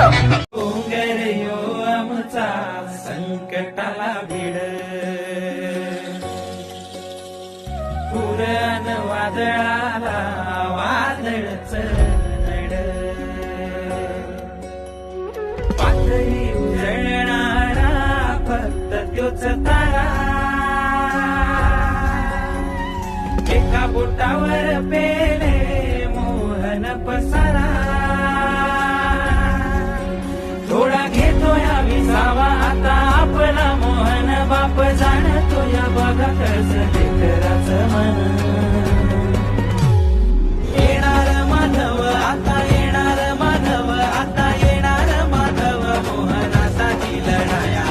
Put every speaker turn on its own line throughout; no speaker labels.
यो आमचा संकटाला भिड पुरण वादळाला वादळच नड पातळी उजळणारा फक्त त्योच तारा एका बोटावर पे बघा लेकराच मन? येणार माधव आता येणार माधव आता येणार माधव मोहनासाठी लढाया.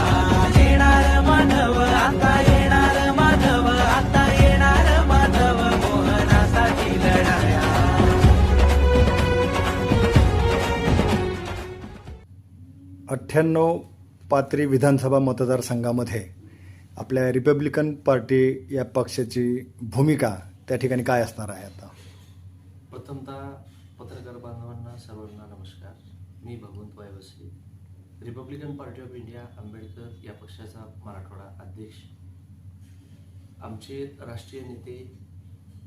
येणार माधव आता येणार माधव आता येणार माधव मोहनासाठी लढाया.
अठ्ठ्याण्णव पात्री विधानसभा मतदारसंघामध्ये आपल्या रिपब्लिकन पार्टी या पक्षाची भूमिका त्या ठिकाणी काय असणार आहे आता?
प्रथमतः पत्रकार बांधवांना सर्वांना नमस्कार. मी Bhagwant Vayvase. Republican Party of India Ambedkar या पक्षाचा मराठवाडा अध्यक्ष. आमचे राष्ट्रीय नेते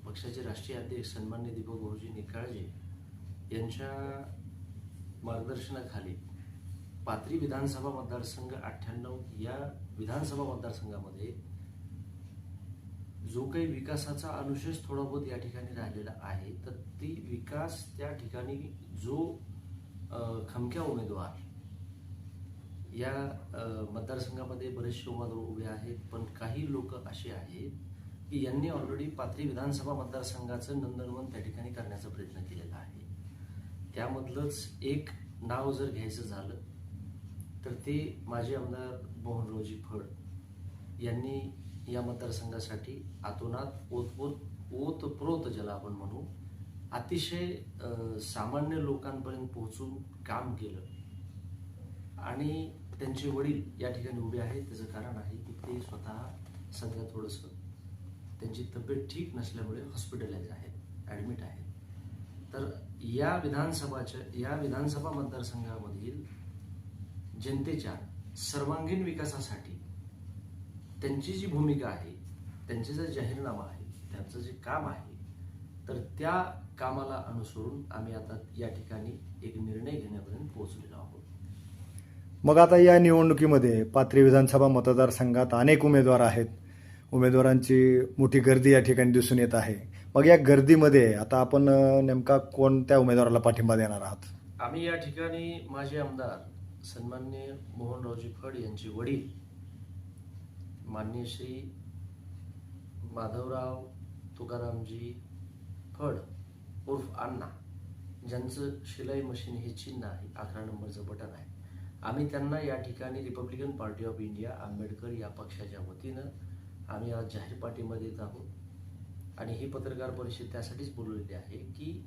पक्षाचे राष्ट्रीय अध्यक्ष सन्मान्य दीपक भाऊजी निकाळजे यांच्या मार्गदर्शनाखाली पाथरी विधानसभा मतदारसंघ अठ्ठ्याण्णव या विधानसभा मतदारसंघामध्ये जो काही विकासाचा अनुशेष थोडा बहुत या ठिकाणी राहिलेला आहे तर ती विकास त्या ठिकाणी जो खमक्या उमेदवार या मतदारसंघामध्ये बरेचसे उमेदवार उभे आहेत पण काही लोक असे आहेत की यांनी ऑलरेडी पाथरी विधानसभा मतदारसंघाचं नंदनवन त्या ठिकाणी करण्याचा प्रयत्न केलेला आहे. त्यामधलंच एक नाव जर घ्यायचं झालं तर ते माजी आमदार मोहनरावजी फड यांनी या मतदारसंघासाठी आतोनात ओतपोत ओतप्रोत ज्याला आपण म्हणू अतिशय सामान्य लोकांपर्यंत पोहोचून काम केलं. आणि त्यांचे वडील या ठिकाणी उभे आहेत. त्याचं कारण आहे की ते स्वतः सध्या थोडंसं त्यांची तब्येत ठीक नसल्यामुळे हॉस्पिटलाइज आहेत ॲडमिट आहेत. तर या विधानसभाच्या या विधानसभा मतदारसंघामधील जनतेच्या सर्वांगीण विकासासाठी त्यांची जी भूमिका आहे त्यांचे जे जाहीरनामा आहे त्यांचं जे काम आहे तर त्या कामाला अनुसरून आम्ही आता या ठिकाणी एक निर्णय घेण्यापर्यंत पोहोचलेलो आहोत.
मग आता या निवडणुकीमध्ये पाथरी विधानसभा मतदारसंघात अनेक उमेदवार आहेत. उमेदवारांची मोठी गर्दी या ठिकाणी दिसून येत आहे. मग या गर्दीमध्ये आता आपण नेमका कोणत्या उमेदवाराला पाठिंबा देणार आहात?
आम्ही या ठिकाणी माजी आमदार सन्मान्य मोहनरावजी फड यांचे वडील मान्य श्री माधवराव तुकारामजी फड उर्फ अण्णा ज्यांचं शिलाई मशीन हे चिन्ह आहे अकरा नंबरचं बटन आहे. आम्ही त्यांना या ठिकाणी Republican Party of India Ambedkar या पक्षाच्या वतीनं आम्ही आज जाहीर पार्टीमध्ये येत आहोत. आणि ही पत्रकार परिषद त्यासाठीच बोलवलेली आहे की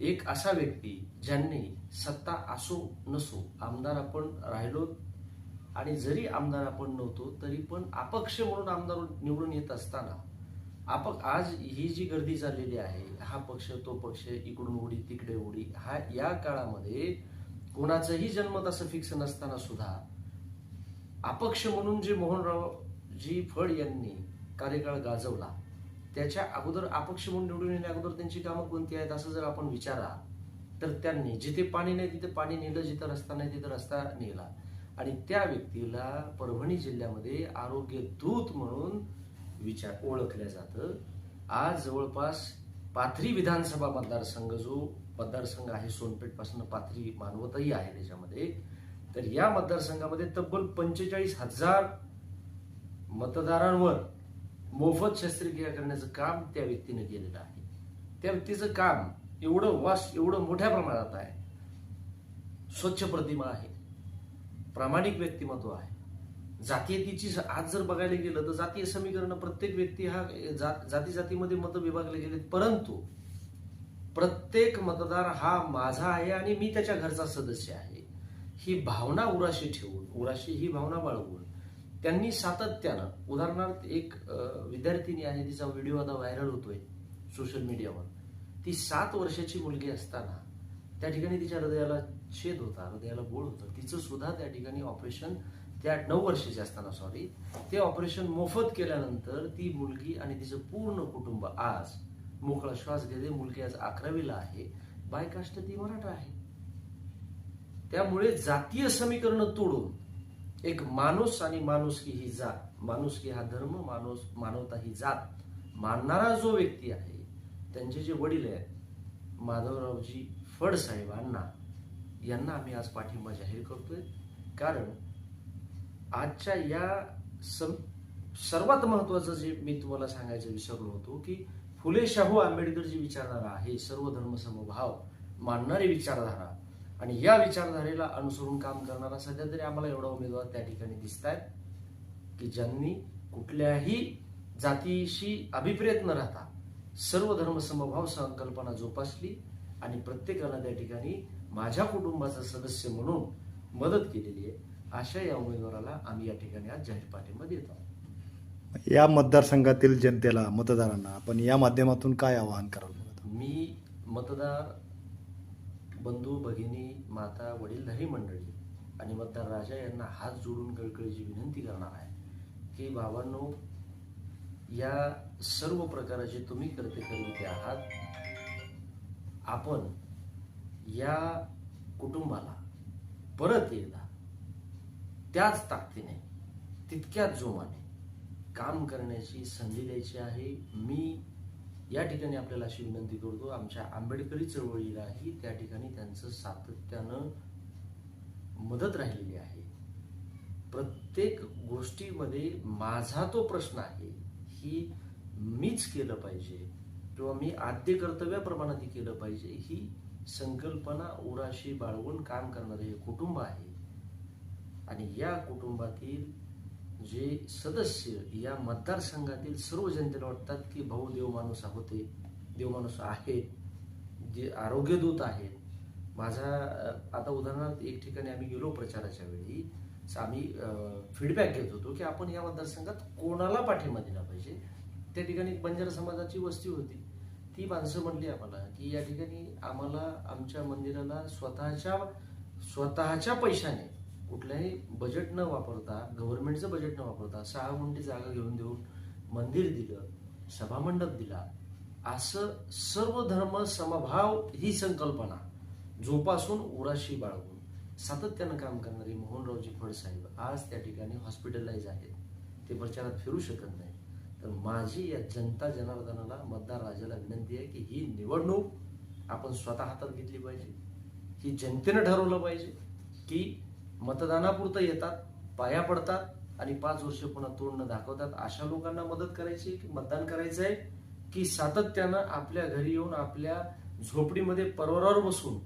एक असा व्यक्ती ज्यांनी सत्ता असो नसो आमदार आपण राहिलो आणि जरी आमदार आपण नव्हतो तरी पण अपक्ष म्हणून आमदार निवडून येत असताना आपण आज ही जी गर्दी चाललेली आहे हा पक्ष तो पक्ष इकडून उडी तिकडे उडी हा या काळामध्ये कोणाचंही जन्मत असं फिक्स नसताना सुद्धा अपक्ष म्हणून जे मोहनराव जी फड यांनी कार्यकाळ गाजवला त्याच्या अगोदर अपक्ष म्हणून निवडून येण्या अगोदर त्यांची कामं कोणती आहेत असं जर आपण विचारा तर त्यांनी जिथे पाणी नाही तिथे पाणी नेलं जिथं रस्ता नाही तिथं रस्ता नेला. आणि त्या व्यक्तीला परभणी जिल्ह्यामध्ये आरोग्य दूत म्हणून विचार ओळखलं जातं. आज जवळपास पाथरी विधानसभा मतदारसंघ जो मतदारसंघ आहे सोनपेठपासून पाथरी मानवतही आहे त्याच्यामध्ये तर या मतदारसंघामध्ये तब्बल पंचेचाळीस हजार मतदारांवर मोफत शस्त्रक्रिया करण्याचं काम त्या व्यक्तीने केलेलं आहे. त्या व्यक्तीचं काम एवढं वास एवढं मोठ्या प्रमाणात आहे. स्वच्छ प्रतिमा आहे. प्रामाणिक व्यक्तिमत्व आहे. जातीयतेची आज जर बघायला गेलं तर जातीय समीकरण प्रत्येक व्यक्ती हा जाती जातीमध्ये मतं विभागले गेलेत. परंतु प्रत्येक मतदार हा माझा आहे आणि मी त्याच्या घरचा सदस्य आहे. ही भावना उराशी ठेवून उराशी ही भावना बाळगून त्यांनी सातत्यानं उदाहरणार्थ एक विद्यार्थिनी आहे तिचा व्हिडिओ आता व्हायरल होतोय सोशल मीडियावर. ती सात वर्षाची मुलगी असताना त्या ठिकाणी तिच्या हृदयाला छेद होता हृदयाला बोळ होतं. तिचं सुद्धा त्या ठिकाणी ऑपरेशन त्या नऊ वर्षाची असताना सॉरी ते ऑपरेशन मोफत केल्यानंतर ती मुलगी आणि तिचं पूर्ण कुटुंब आज मोकळा श्वास घेते. मुलगी आज अकरावीला आहे. बायकाष्ट ती मराठा आहे. त्यामुळे जातीय समीकरण तोडून एक माणूस आणि माणुसकी ही जात. माणुसकी हा धर्म माणूस मानवता ही जात. मानणारा जो व्यक्ती आहे त्यांचे जे वडील आहेत माधवरावजी फडसाहेबांना यांना आम्ही आज पाठिंबा जाहीर करतोय. कारण आजच्या या सम सर्वात महत्वाचं जे मी तुम्हाला सांगायचं विसरलो होतो की फुले शाहू आंबेडकर जी विचारधारा आहे सर्व धर्म समभाव मानणारी विचारधारा. आणि या विचारधारेला अनुसरून काम करणारा सध्या तरी आम्हाला एवढा उमेदवार त्या ठिकाणी दिसत आहेत की ज्यांनी कुठल्याही जातीशी अभिप्रेत न राहता सर्व धर्म समभाव संकल्पना जोपासली आणि प्रत्येकाला त्या ठिकाणी माझ्या कुटुंबाचा सदस्य म्हणून मदत केलेली आहे अशा या उमेदवाराला आम्ही या ठिकाणी आज जाहीर पाठिंबा देत आहोत.
या मतदारसंघातील जनतेला मतदारांना आपण या माध्यमातून काय आवाहन कराल?
मी मतदार बंधू भगिनी माता वडीलधारी मंडळी आणि मतदार राजा यांना हात जोडून कळकळीची विनंती करणार आहे की बाबांनो या सर्व प्रकाराचे तुम्ही करते करते आहात. आपण या कुटुंबाला परत एकदा त्याच ताकदीने तितक्याच जोमाने काम करण्याची संधी द्यायची आहे. मी या ठिकाणी आपल्याला अशी विनंती करतो आमच्या आंबेडकरी चळवळीलाही त्या ठिकाणी त्यांचं सातत्यानं मदत राहिलेली आहे. प्रत्येक गोष्टीमध्ये माझा तो प्रश्न आहे ही मीच केलं पाहिजे किंवा मी आद्य कर्तव्याप्रमाणे ती केलं पाहिजे ही संकल्पना उराशी बाळगून काम करणारे हे कुटुंब आहे. आणि या कुटुंबातील जे सदस्य या मतदारसंघातील सर्व जनतेला वाटतात की भाऊ देवमाणूस होते देवमाणूस आहे जे आरोग्यदूत आहेत. माझा आता उदाहरणार्थ एक ठिकाणी आम्ही गेलो प्रचाराच्या वेळी आम्ही फीडबॅक घेत होतो की आपण या मतदारसंघात कोणाला पाठिंबा दिला पाहिजे? त्या ठिकाणी बंजारा समाजाची वस्ती होती. ती माणसं म्हणली आम्हाला की या ठिकाणी आम्हाला आमच्या मंदिराला स्वतःच्या स्वतःच्या पैशाने कुठल्याही बजेट न वापरता गव्हर्नमेंटचं बजेट न वापरता सहा गुंठी जागा घेऊन देऊन मंदिर दिलं सभामंडप दिला असं सर्व धर्म समभाव ही संकल्पना जोपासून उराशी बाळगून सातत्यानं काम करणारे मोहनरावजी फडसाहेब आज त्या ठिकाणी हॉस्पिटलाइज आहेत. ते प्रचारात फिरू शकत नाही. तर माझी या जनता जनार्दनाला मतदार राजाला विनंती आहे की ही निवडणूक आपण स्वतः हातात घेतली पाहिजे. ही जनतेनं ठरवलं पाहिजे की मतदानापुरतं येतात पाया पडतात आणि पाच वर्ष पुन्हा तोंड दाखवतात. अशा लोकांना मदत करायची की मतदान करायचं आहे की सातत्यानं आपल्या घरी येऊन आपल्या झोपडीमध्ये परवरावर बसून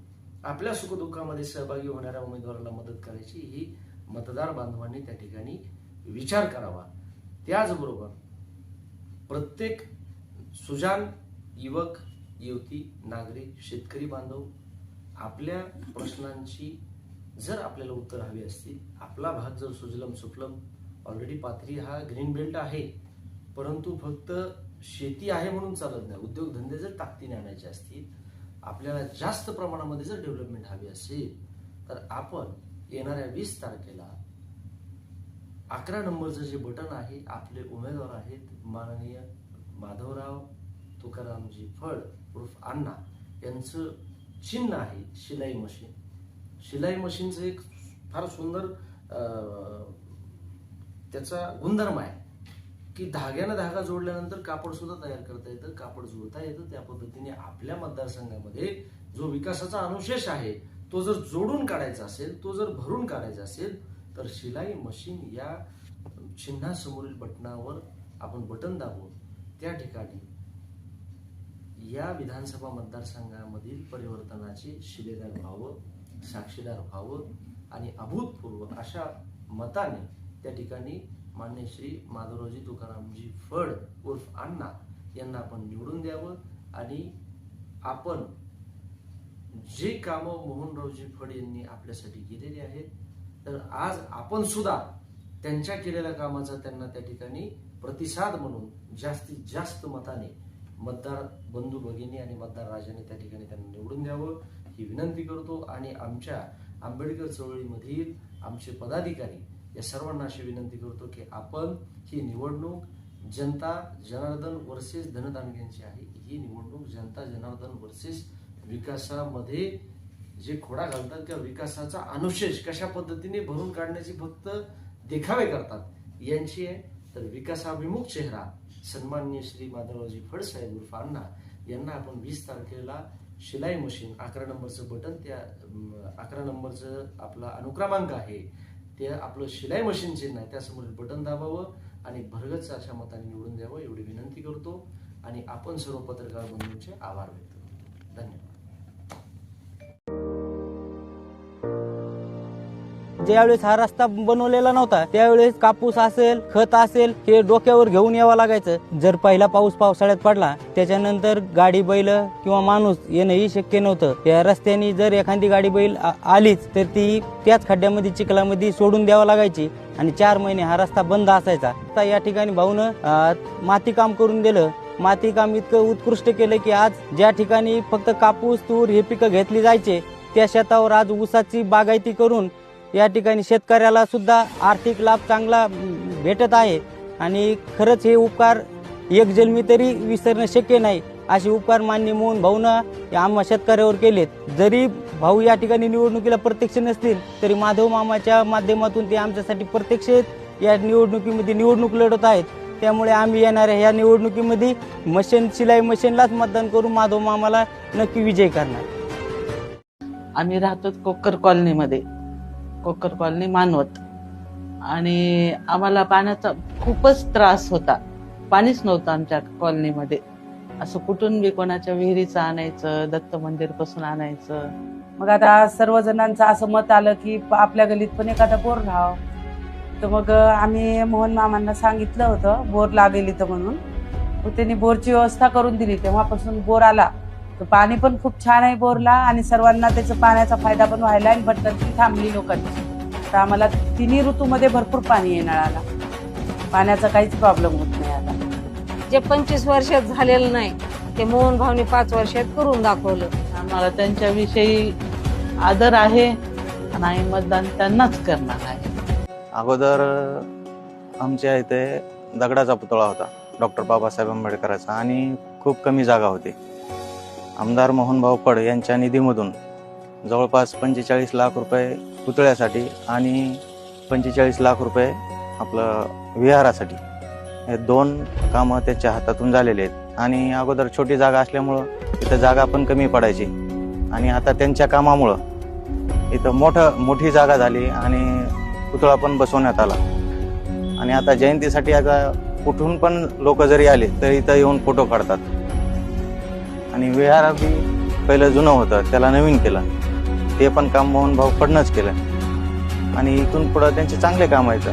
आपल्या सुखदुःखामध्ये सहभागी होणाऱ्या उमेदवाराला मदत करायची ही मतदार बांधवांनी त्या ठिकाणी विचार करावा. त्याचबरोबर प्रत्येक सुजान युवक युवती नागरिक शेतकरी बांधव आपल्या प्रश्नांची जर आपल्याला उत्तर हवी असतील आपला भाग जर सुजलम सुफलम ऑलरेडी पाथरी हा ग्रीन बेल्ट आहे परंतु फक्त शेती आहे म्हणून चालत नाही. उद्योगधंदे जर ताकदीने आणायचे असतील आपल्याला जास्त प्रमाणामध्ये जर डेव्हलपमेंट हवी असेल तर आपण येणाऱ्या वीस तारखेला अकरा नंबरचं जे बटन आहे आपले उमेदवार आहेत माननीय माधवराव तुकारामजी फळ उर्फ अण्णा यांचं चिन्ह आहे शिलाई मशीन. शिलाई मशीनचं एक फार सुंदर त्याचा गुणधर्म आहे की धाग्यानं धागा जोडल्यानंतर कापड सुद्धा तयार करता येतं कापड जुळता येतं. त्या पद्धतीने आपल्या मतदारसंघामध्ये जो विकासाचा अनुशेष आहे तो जर जोडून काढायचा असेल तो जर भरून काढायचा असेल तर शिलाई मशीन या चिन्हासमोरील बटनावर आपण बटन दाबून त्या ठिकाणी या विधानसभा मतदारसंघामधील परिवर्तनाचे शिलेदार व्हावं. साक्षीदार व्हावं आणि अभूतपूर्व अशा मताने त्या ठिकाणी मान्य श्री माधवरावजी तुकारामजी फड उर्फ अण्णा यांना आपण निवडून द्यावं आणि आपण जे कामं मोहनरावजी फड यांनी आपल्यासाठी केलेली आहेत तर आज आपण सुद्धा त्यांच्या केलेल्या कामाचा त्यांना त्या ठिकाणी प्रतिसाद म्हणून जास्तीत जास्त मताने मतदार बंधू भगिनी आणि मतदार राजाने त्या ठिकाणी त्यांना निवडून द्यावं. ही विनंती करतो आणि आमच्या आंबेडकर चळवळीमधील आमचे पदाधिकारी या सर्वांना अशी विनंती करतो की आपण ही निवडणूक जनता जनार्दन वर्सेस धनदानग्यांची आहे. ही निवडणूक जनता जनार्दन वर्सेस विकासामध्ये जे खोडा घालतात किंवा विकासाचा अनुशेष कशा पद्धतीने भरून काढण्याची फक्त देखावे करतात यांची आहे. तर विकासाभिमुख चेहरा सन्माननीय श्री माधवरावजी फडसाहेब उर्फ अण्णा यांना आपण वीस तारखेला शिलाई मशीन अकरा नंबरचं बटन त्या अकरा नंबरचं आपला अनुक्रमांक आहे ते आपलं शिलाई मशीन चिन्ह आहे त्यासमोर बटन दाबावं आणि भरगच अशा मताने निवडून द्यावं एवढी विनंती करतो आणि आपण सर्व पत्रकार बंधूंचे आभार व्यक्त करतो. धन्यवाद.
ज्यावेळेस हा रस्ता बनवलेला नव्हता त्यावेळेस कापूस असेल खत असेल हे डोक्यावर घेऊन यावं लागायचं. जर पहिला पाऊस पावसाळ्यात पडला त्याच्यानंतर गाडी बैल किंवा माणूस येणंही शक्य नव्हतं. या रस्त्याने जर एखादी गाडी बैल आलीच तर ती त्याच खड्ड्यामध्ये चिखलामध्ये सोडून द्यावं लागायची. आणि चार महिने हा रस्ता बंद असायचा. आता या ठिकाणी भाऊनं माती काम करून दिलं. माती काम इतकं उत्कृष्ट केलं की आज ज्या ठिकाणी फक्त कापूस तूर हे पिकं घेतली जायचे त्या शेतावर आज ऊसाची बागायती करून या ठिकाणी शेतकऱ्याला सुद्धा आर्थिक लाभ चांगला भेटत आहे. आणि खरंच हे उपकार एक जन्मी तरी विसरणं शक्य नाही असे उपकार मान्य मोहन भाऊनं या आम्हा शेतकऱ्यावर केलेत. जरी भाऊ या ठिकाणी निवडणुकीला प्रत्यक्ष नसतील तरी माधव मामाच्या माध्यमातून ते आमच्यासाठी प्रत्यक्ष या निवडणुकीमध्ये निवडणूक लढत आहेत. त्यामुळे आम्ही येणाऱ्या ह्या निवडणुकीमध्ये मशीन शिलाई मशीनलाच मतदान करून माधव मामाला नक्की विजय करणार.
आम्ही राहतो कोकर कॉलनीमध्ये. कोकर कॉलनी मानवत. आणि आम्हाला पाण्याचा खूपच त्रास होता. पाणीच नव्हतं आमच्या कॉलनीमध्ये. असं कुठून बी कोणाच्या विहिरीचं आणायचं दत्त मंदिरपासून आणायचं.
मग आता सर्वजणांचं असं मत आलं की आपल्या गलीत पण एखादा बोर राहाव. तर मग आम्ही मोहन मामांना सांगितलं होतं बोर लागेल इथं म्हणून. मग त्यांनी बोरची व्यवस्था करून दिली. तेव्हापासून बोर आला. पाणी पण खूप छान आहे बोरला आणि सर्वांना त्याचा पाण्याचा फायदा पण व्हायला आणि भटकंती थांबली लोकांची. तर आम्हाला तिन्ही ऋतूमध्ये भरपूर पाणी आहे नळाला पाण्याचा काहीच प्रॉब्लेम होत नाही आता.
जे पंचवीस वर्षात झालेलं नाही ते मोहन भावने पाच वर्षात करून दाखवलं.
आम्हाला त्यांच्याविषयी आदर आहे आणि आम्ही मतदान त्यांनाच करणार आहे.
अगोदर आमच्या इथे दगडाचा पुतळा होता डॉक्टर बाबासाहेब आंबेडकराचा आणि खूप कमी जागा होती. आमदार मोहनभाऊ फड यांच्या निधीमधून जवळपास पंचेचाळीस लाख रुपये पुतळ्यासाठी आणि पंचेचाळीस लाख रुपये आपलं विहारासाठी. हे दोन कामं त्याच्या हातातून झालेले आहेत. आणि अगोदर छोटी जागा असल्यामुळं इथं जागा पण कमी पडायची. आणि आता त्यांच्या कामामुळं इथं मोठं मोठी जागा झाली आणि पुतळा पण बसवण्यात आला. आणि आता जयंतीसाठी आता कुठून पण लोक जरी आले तर इथं येऊन फोटो काढतात. आणि विहार बी पहिलं जुनं होतं त्याला नवीन केलं. ते पण काम मोहन भाऊ फडणंच केलं. आणि इथून पुढं त्यांचे चांगले काम आहेत.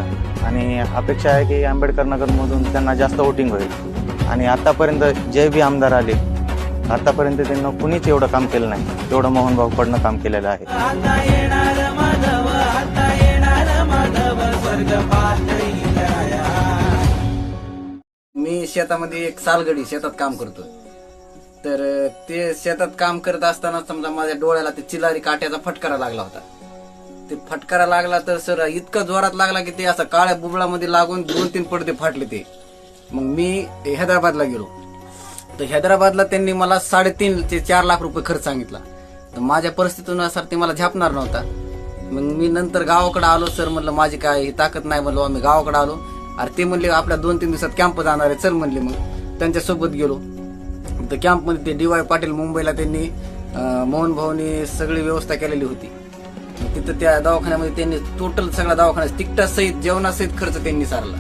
आणि अपेक्षा आहे की आंबेडकर नगरमधून त्यांना जास्त वोटिंग होईल. आणि आतापर्यंत जे बी आमदार आले आतापर्यंत त्यांना कुणीच एवढं काम केलं नाही. तेवढं मोहन भाऊ फडणं काम केलेलं आहे.
मी शेतामध्ये एक सालगडी शेतात काम करतो तर ते शेतात काम करत असताना समजा माझ्या डोळ्याला ते चिलारी काट्याचा फटकारा लागला होता. ते फटकारा लागला तर सर इतका जोरात लागला की ते असं काळ्या बुबळामध्ये लागून दोन तीन पडदे फाटले ते. मग मी हैदराबादला गेलो. तर हैदराबादला त्यांनी मला साडेतीन ते चार लाख रुपये खर्च सांगितला. तर माझ्या परिस्थितीनुसार ते मला झापणार नव्हता. मग मी नंतर गावाकडे आलो सर म्हणलं माझी काय ताकद नाही म्हणलो आम्ही गावाकडे आलो. अरे ते म्हणले आपल्या दोन तीन दिवसात कॅम्प जाणार आहे. चल म्हणले मग. त्यांच्यासोबत गेलो. तर कॅम्पमध्ये ते डी वाय पाटील मुंबईला त्यांनी मोहन भाऊनी सगळी व्यवस्था केलेली होती. तिथं त्या दवाखान्यामध्ये त्यांनी टोटल सगळा दवाखाना तिकटासहित जेवणासहित खर्च त्यांनी सारला.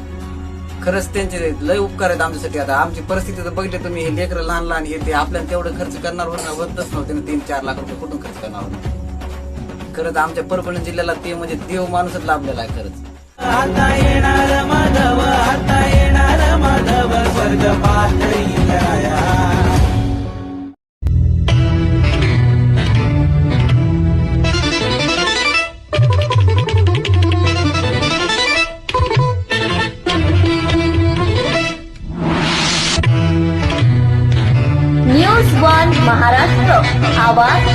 खरंच त्यांचे लय उपकार आहेत आमच्यासाठी. आता आमची परिस्थिती तर बघितली तुम्ही हे लेकरं लहान लहान हे ते आपल्याला तेवढं खर्च करणार होत होतच नव्हते ना तीन चार लाख रुपये कुठून खर्च करणार होते. खरंच आमच्या परभणी जिल्ह्याला ते म्हणजे देव माणूसच लाभलेला आहे खरंच.
आता येणार माधव आता येणार माधव स्वर्ग
पातळी apa?